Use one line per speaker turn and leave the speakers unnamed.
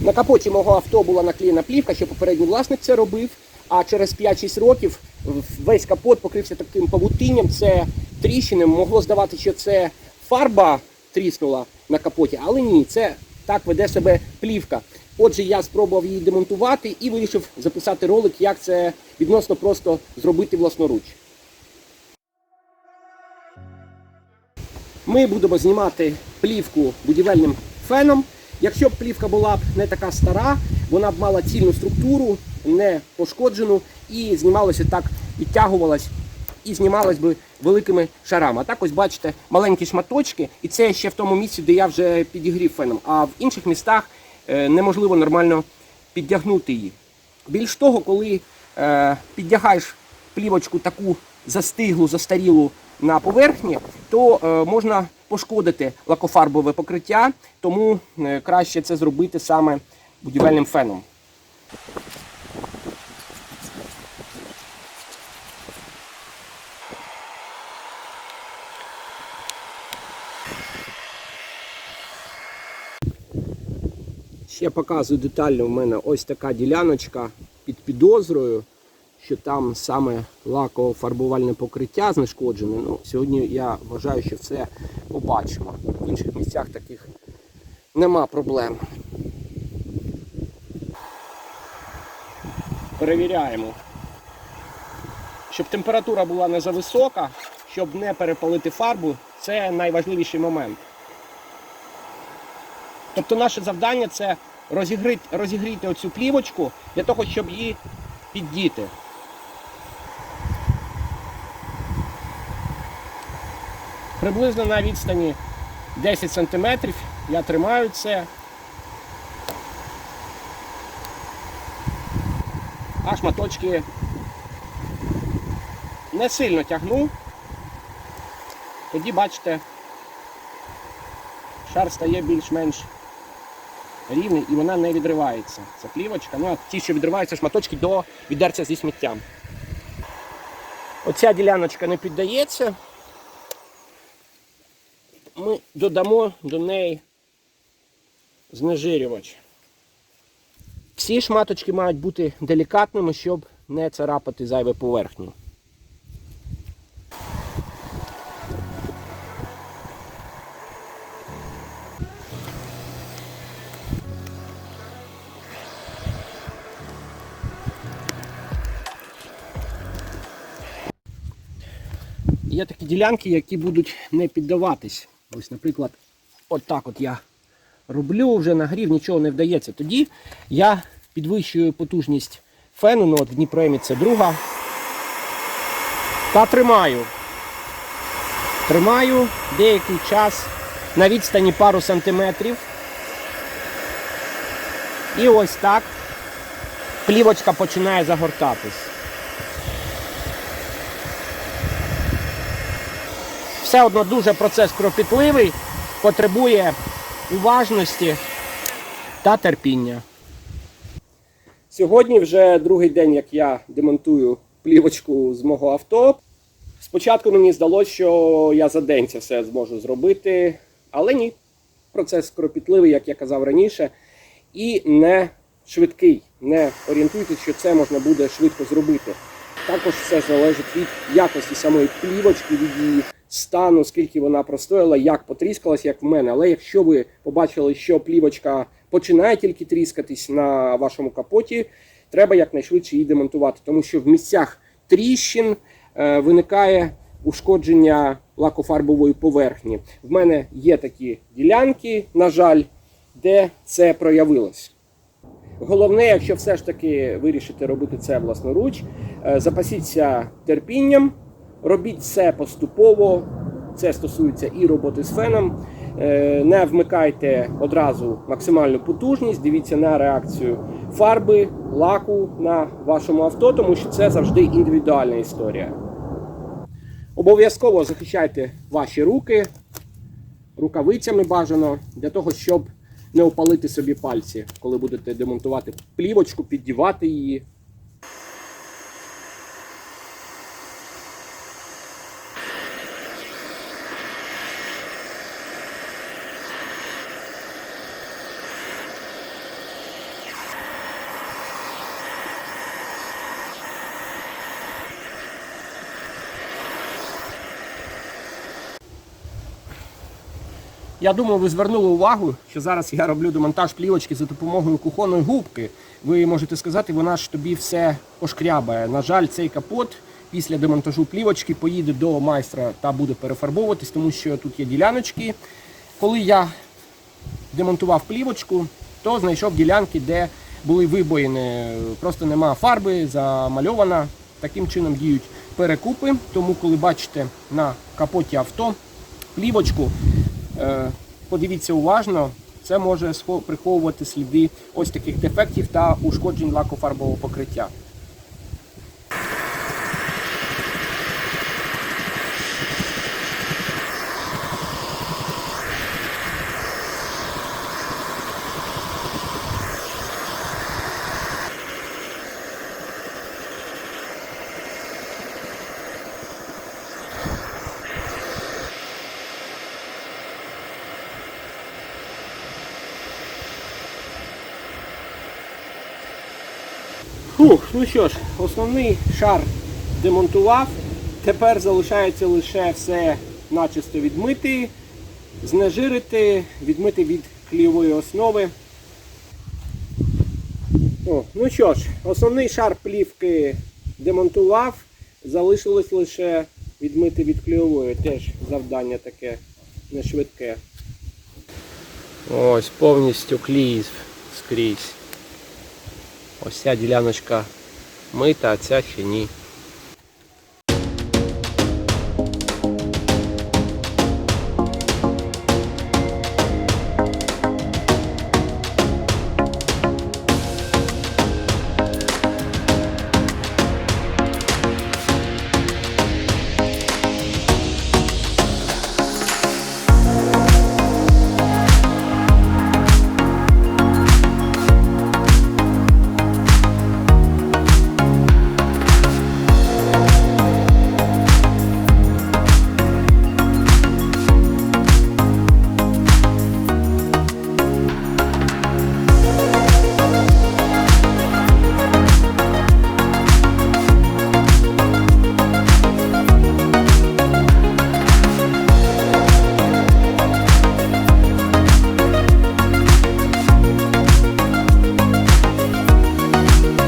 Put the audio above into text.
На капоті мого авто була наклеєна плівка, що попередній власник це робив. А через 5-6 років весь капот покрився таким павутинням. Це тріщини. Могло здавати, що це фарба тріснула на капоті, але ні, це так веде себе плівка. Отже, я спробував її демонтувати і вирішив записати ролик, як це відносно просто зробити власноруч. Ми будемо знімати плівку будівельним феном. Якщо б плівка була б не така стара, вона б мала цільну структуру, не пошкоджену, і знімалося так, відтягувалась і знімалась би великими шарами. А так ось бачите маленькі шматочки, і це ще в тому місці, де я вже підігрів феном. А в інших містах е, неможливо нормально піддягнути її. Більш того, коли е, піддягаєш плівочку таку застиглу, застарілу на поверхні, то е, можна пошкодити лакофарбове покриття, тому е, краще це зробити саме будівельним феном. Ще показую детально в мене ось така діляночка під підозрою, що там саме лаково-фарбувальне покриття знешкоджене. Ну, сьогодні я вважаю, що все побачимо. В інших місцях таких нема проблем. Перевіряємо. Щоб температура була не зависока, щоб не перепалити фарбу, це найважливіший момент. Тобто наше завдання це розігріти, розігріти оцю плівочку для того, щоб її піддіти. Приблизно на відстані 10 см я тримаю це. А шматочки не сильно тягну. Тоді, бачите, шар стає більш-менш рівний і вона не відривається. Це плівочка. Ну, а ті, що відриваються шматочки до відерця зі сміттям. Оця діляночка не піддається. Додамо до неї знежирювач. Всі шматочки мають бути делікатними, щоб не царапати зайве поверхню. Є такі ділянки, які будуть не піддаватись. Ось, наприклад, от от я роблю, вже нагрів, нічого не вдається. Тоді я підвищую потужність фену, ну от в Дніпремі це друга. Та тримаю. Тримаю деякий час на відстані пару сантиметрів. І ось так плівочка починає загортатись. Все одно дуже процес кропітливий, потребує уважності та терпіння. Сьогодні вже другий день, як я демонтую плівочку з мого авто. Спочатку мені здалося, що я за день це все зможу зробити, але ні. Процес кропітливий, як я казав раніше, і не швидкий. Не орієнтуйтесь, що це можна буде швидко зробити. Також все залежить від якості самої плівочки, від її стану, скільки вона простояла, як потріскалась, як в мене. Але якщо ви побачили, що плівочка починає тільки тріскатись на вашому капоті, треба якнайшвидше її демонтувати, тому що в місцях тріщин е, виникає ушкодження лакофарбової поверхні. В мене є такі ділянки, на жаль, де це проявилось. Головне, якщо все ж таки вирішите робити це власноруч, е, запасіться терпінням, робіть все поступово. Це стосується і роботи з феном. Е, Не вмикайте одразу максимальну потужність, дивіться на реакцію фарби, лаку на вашому авто, тому що це завжди індивідуальна історія. Обов'язково захищайте ваші руки рукавицями бажано для того, щоб не опалити собі пальці, коли будете демонтувати плівочку, піддівати її. Я думаю, ви звернули увагу, що зараз я роблю демонтаж плівочки за допомогою кухонної губки. Ви можете сказати, вона ж тобі все пошкрябає. На жаль, цей капот після демонтажу плівочки поїде до майстра та буде перефарбовуватись, тому що тут є діляночки. Коли я демонтував плівочку, то знайшов ділянки, де були вибоїни. Просто нема фарби, замальована. Таким чином діють перекупи. Тому, коли бачите на капоті авто плівочку, подивіться уважно, це може приховувати сліди ось таких дефектів та ушкоджень лакофарбового покриття. Фух, ну що ж, основний шар демонтував. Тепер залишається лише все начисто відмити, знежирити, відмити від клієвої основи. О, ну що ж, основний шар плівки демонтував, залишилось лише відмити від клієвої. Теж завдання таке не швидке. Ось повністю клій скрізь. Ось ця діляночка мита, а ця ще.